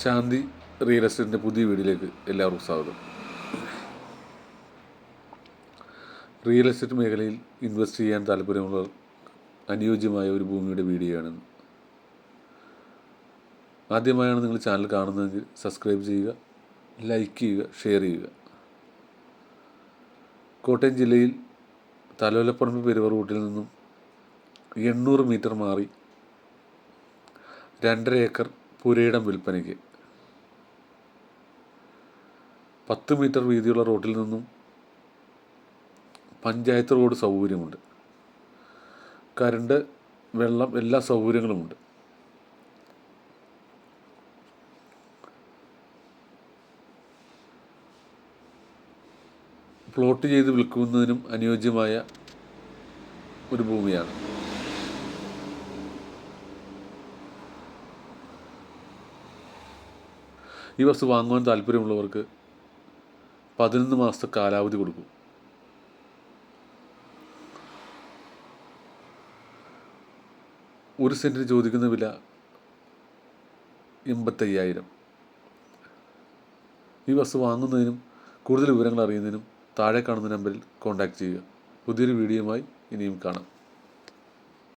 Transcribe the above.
ശാന്തി real എസ്റ്റേറ്റിന്റെ പുതിയ വീഡിയോയിലേക്ക് എല്ലാവർക്കും സ്വാഗതം. റിയൽ എസ്റ്റേറ്റ് മേഖലയിൽ ഇൻവെസ്റ്റ് ചെയ്യാൻ താല്പര്യമുള്ള അനുയോജ്യമായ ഒരു ഭൂമിയുടെ വീഡിയോയാണ് ആദ്യമായാണ് നിങ്ങൾ ചാനൽ കാണുന്നതെങ്കിൽ സബ്സ്ക്രൈബ് ചെയ്യുക ലൈക്ക് ചെയ്യുക ഷെയർ ചെയ്യുക. കോട്ടയം ജില്ലയിൽ തലോലപ്പറമ്പ് പെരുവ റൂട്ടിൽ നിന്നും എണ്ണൂറ് മീറ്റർ മാറി രണ്ടര ഏക്കർ പുരയിടം വിൽപ്പനയ്ക്ക്. പത്ത് മീറ്റർ വീതിയുള്ള റോഡിൽ നിന്നും പഞ്ചായത്ത് റോഡ് സൗകര്യമുണ്ട്. കരണ്ട് വെള്ളം എല്ലാ സൗകര്യങ്ങളുമുണ്ട്. പ്ലോട്ട് ചെയ്ത് വിൽക്കുന്നതിനും അനുയോജ്യമായ ഒരു ഭൂമിയാണ്. ഈ വസ്തു വാങ്ങുവാൻ താല്പര്യമുള്ളവർക്ക് പതിനൊന്ന് മാസത്തെ കാലാവധി കൊടുക്കും. ഒരു സെന്റിന് ചോദിക്കുന്ന വില എൺപത്തയ്യായിരം. ഈ ബസ് വാങ്ങുന്നതിനും കൂടുതൽ വിവരങ്ങൾ അറിയുന്നതിനും താഴെ കാണുന്ന നമ്പറിൽ കോൺടാക്റ്റ് ചെയ്യുക. പുതിയൊരു വീഡിയോയുമായി ഇനിയും കാണാം.